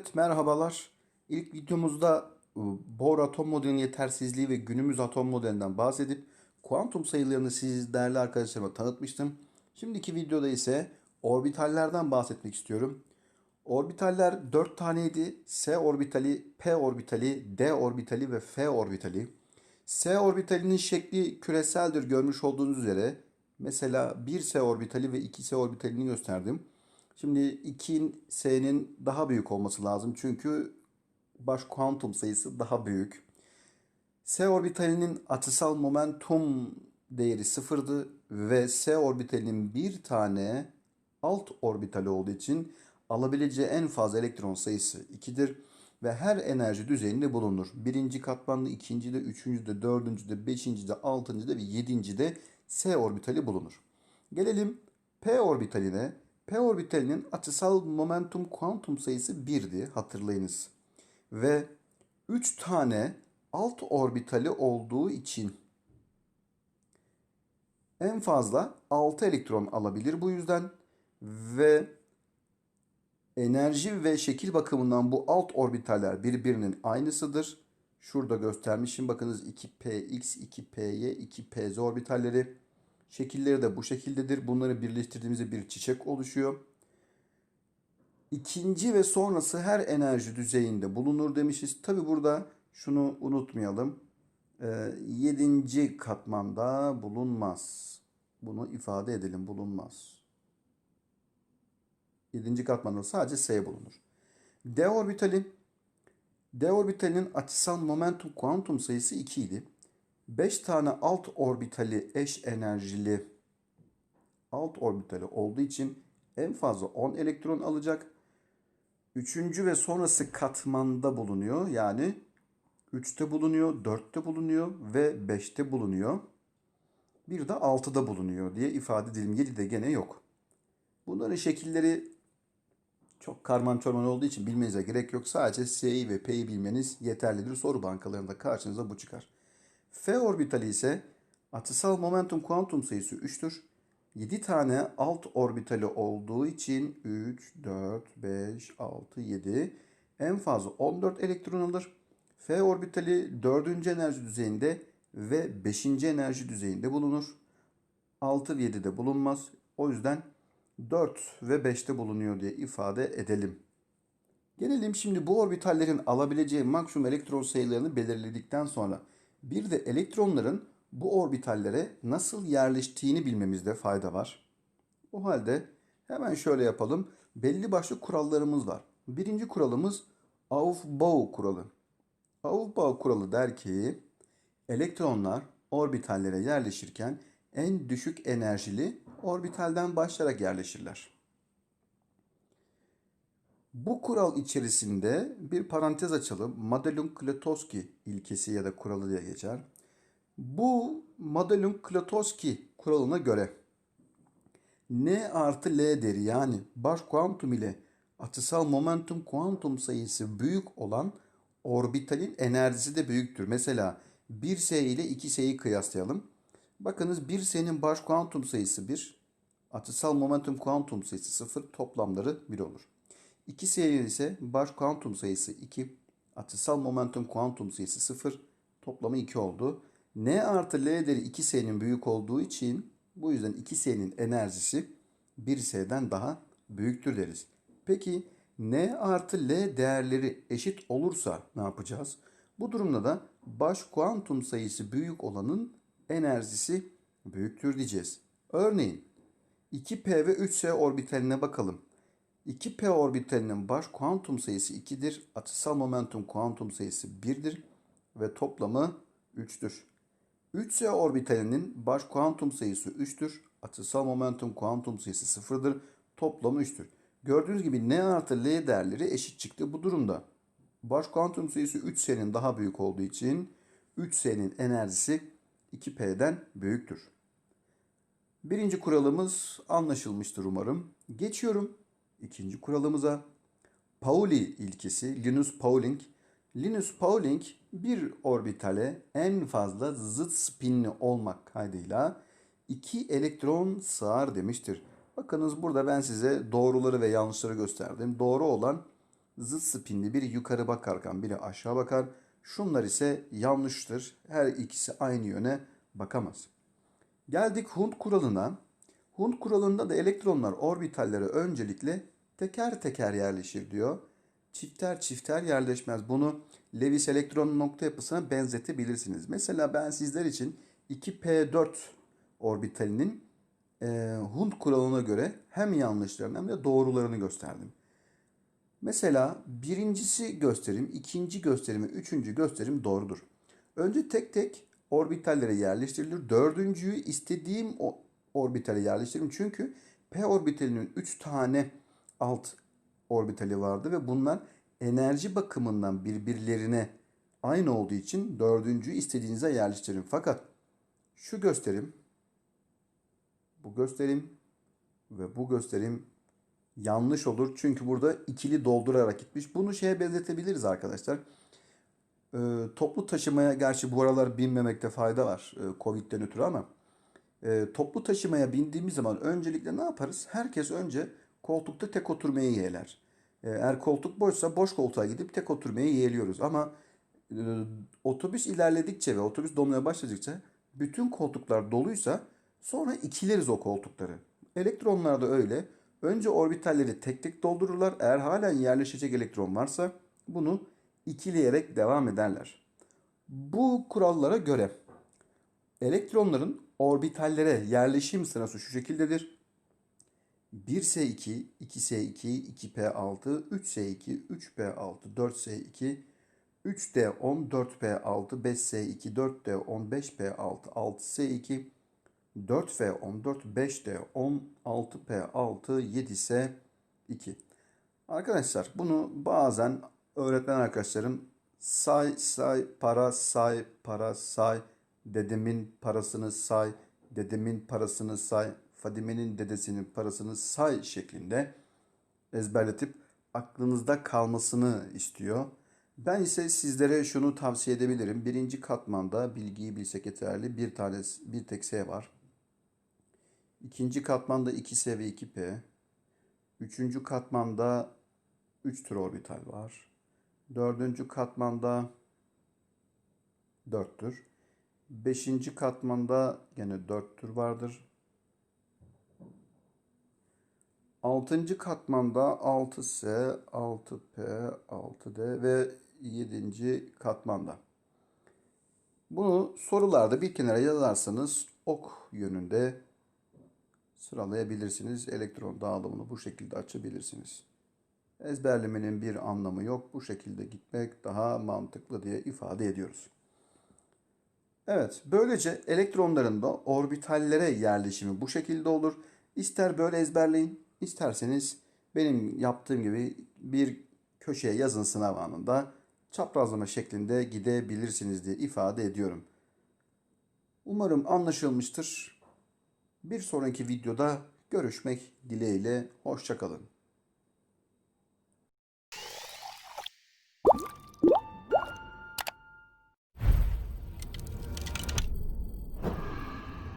Evet merhabalar. İlk videomuzda e, Bohr atom modelinin yetersizliği ve günümüz atom modelinden bahsedip kuantum sayılarını siz değerli arkadaşlarıma tanıtmıştım. Şimdiki videoda ise orbitallerden bahsetmek istiyorum. Orbitaller 4 taneydi. S orbitali, P orbitali, D orbitali ve F orbitali. S orbitalinin şekli küreseldir görmüş olduğunuz üzere. Mesela 1S orbitali ve 2S orbitalini gösterdim. Şimdi 2S'nin daha büyük olması lazım. Çünkü baş kuantum sayısı daha büyük. S orbitalinin açısal momentum değeri sıfırdı ve S orbitalinin bir tane alt orbitali olduğu için alabileceği en fazla elektron sayısı 2'dir ve her enerji düzeyinde bulunur. Birinci katmanda, ikinci de, üçüncü de, dördüncü de, beşinci de, altıncı de ve yedinci de S orbitali bulunur. Gelelim P orbitaline. P orbitalinin açısal momentum kuantum sayısı 1'di hatırlayınız. Ve 3 tane alt orbitali olduğu için en fazla 6 elektron alabilir bu yüzden ve enerji ve şekil bakımından bu alt orbitaller birbirinin aynısıdır. Şurada göstermişim bakınız 2px, 2py, 2pz orbitalleri. Şekilleri de bu şekildedir. Bunları birleştirdiğimizde bir çiçek oluşuyor. İkinci ve sonrası her enerji düzeyinde bulunur demişiz. Tabi burada şunu unutmayalım. Ee, yedinci katmanda bulunmaz. Bunu ifade edelim bulunmaz. Yedinci katmanda sadece S bulunur. D orbitali D orbitalinin açısal momentum kuantum sayısı 2 idi. 5 tane alt orbitali eş enerjili alt orbitali olduğu için en fazla 10 elektron alacak. Üçüncü ve sonrası katmanda bulunuyor. Yani 3'te bulunuyor, 4'te bulunuyor ve 5'te bulunuyor. Bir de 6'da bulunuyor diye ifade edelim. 7'de gene yok. Bunların şekilleri çok karman çorman olduğu için bilmenize gerek yok. Sadece S'yi ve P'yi bilmeniz yeterlidir. Soru bankalarında karşınıza bu çıkar. F orbitali ise açısal momentum kuantum sayısı 3'tür. 7 tane alt orbitali olduğu için 3, 4, 5, 6, 7 en fazla 14 elektron alır. F orbitali 4. enerji düzeyinde ve 5. enerji düzeyinde bulunur. 6 ve 7'de bulunmaz. O yüzden 4 ve 5'te bulunuyor diye ifade edelim. Gelelim şimdi bu orbitallerin alabileceği maksimum elektron sayılarını belirledikten sonra bir de elektronların bu orbitallere nasıl yerleştiğini bilmemizde fayda var. O halde hemen şöyle yapalım. Belli başlı kurallarımız var. Birinci kuralımız Aufbau kuralı. Aufbau kuralı der ki elektronlar orbitallere yerleşirken en düşük enerjili orbitalden başlayarak yerleşirler. Bu kural içerisinde bir parantez açalım. Madelung-Klotowski ilkesi ya da kuralı diye geçer. Bu Madelung-Klotowski kuralına göre N artı L değeri yani baş kuantum ile açısal momentum kuantum sayısı büyük olan orbitalin enerjisi de büyüktür. Mesela 1S ile 2S'yi kıyaslayalım. Bakınız 1S'nin baş kuantum sayısı 1, açısal momentum kuantum sayısı 0, toplamları 1 olur. 2S ise baş kuantum sayısı 2, açısal momentum kuantum sayısı 0, toplamı 2 oldu. N artı L değeri 2S'nin büyük olduğu için bu yüzden 2S'nin enerjisi 1S'den daha büyüktür deriz. Peki N artı L değerleri eşit olursa ne yapacağız? Bu durumda da baş kuantum sayısı büyük olanın enerjisi büyüktür diyeceğiz. Örneğin 2p ve 3s orbitaline bakalım. 2p orbitalinin baş kuantum sayısı 2'dir. Açısal momentum kuantum sayısı 1'dir ve toplamı 3'tür. 3s orbitalinin baş kuantum sayısı 3'tür. Açısal momentum kuantum sayısı 0'dır. Toplamı 3'tür. Gördüğünüz gibi n artı l değerleri eşit çıktı. Bu durumda baş kuantum sayısı 3s'nin daha büyük olduğu için 3s'nin enerjisi 2P'den büyüktür. Birinci kuralımız anlaşılmıştır umarım. Geçiyorum ikinci kuralımıza. Pauli ilkesi, Linus Pauling. Linus Pauling bir orbitale en fazla zıt spinli olmak kaydıyla iki elektron sığar demiştir. Bakınız burada ben size doğruları ve yanlışları gösterdim. Doğru olan zıt spinli biri yukarı bakarken biri aşağı bakar. Şunlar ise yanlıştır. Her ikisi aynı yöne bakamaz. Geldik Hund kuralına. Hund kuralında da elektronlar orbitallere öncelikle teker teker yerleşir diyor. Çifter çifter yerleşmez. Bunu Lewis elektron nokta yapısına benzetebilirsiniz. Mesela ben sizler için 2p4 orbitalinin e, Hund kuralına göre hem yanlışlarını hem de doğrularını gösterdim. Mesela birincisi gösterim, ikinci gösterimi, üçüncü gösterim doğrudur. Önce tek tek orbitallere yerleştirilir. Dördüncüyü istediğim orbitale yerleştiririm. Çünkü p orbitalinin 3 tane alt orbitali vardı ve bunlar enerji bakımından birbirlerine aynı olduğu için dördüncüyü istediğinize yerleştirin. Fakat şu gösterim, bu gösterim ve bu gösterim yanlış olur. Çünkü burada ikili doldurarak gitmiş. Bunu şeye benzetebiliriz arkadaşlar. Ee, toplu taşımaya gerçi bu aralar binmemekte fayda var. E, Covid'den ötürü ama e, toplu taşımaya bindiğimiz zaman öncelikle ne yaparız? Herkes önce koltukta tek oturmayı yeğler. E, eğer koltuk boşsa boş koltuğa gidip tek oturmayı yeğliyoruz. Ama e, otobüs ilerledikçe ve otobüs dolmaya başladıkça bütün koltuklar doluysa sonra ikileriz o koltukları. Elektronlar da öyle. Önce orbitalleri tek tek doldururlar. Eğer halen yerleşecek elektron varsa bunu ikileyerek devam ederler. Bu kurallara göre elektronların orbitallere yerleşim sırası şu şekildedir. 1S2, 2S2, 2P6, 3S2, 3P6, 4S2, 3D10, 4P6, 5S2, 4D10, 5P6, 6S2, 4F14, 5D10, 6P6, 7S2. Arkadaşlar bunu bazen öğretmen arkadaşlarım say say para say para say dedemin parasını say dedemin parasını say Fadime'nin dedesinin parasını say şeklinde ezberletip aklınızda kalmasını istiyor. Ben ise sizlere şunu tavsiye edebilirim. Birinci katmanda bilgiyi bilsek yeterli. Bir tane bir tek S var. İkinci katmanda 2S ve 2P. Üçüncü katmanda 3 tür orbital var. Dördüncü katmanda 4 tür. Beşinci katmanda yine 4 tür vardır. Altıncı katmanda 6S, 6P, 6D ve yedinci katmanda. Bunu sorularda bir kenara yazarsanız ok yönünde sıralayabilirsiniz. Elektron dağılımını bu şekilde açabilirsiniz. Ezberlemenin bir anlamı yok. Bu şekilde gitmek daha mantıklı diye ifade ediyoruz. Evet, böylece elektronların da orbitallere yerleşimi bu şekilde olur. İster böyle ezberleyin, isterseniz benim yaptığım gibi bir köşeye yazın sınav anında çaprazlama şeklinde gidebilirsiniz diye ifade ediyorum. Umarım anlaşılmıştır. Bir sonraki videoda görüşmek dileğiyle. Hoşçakalın.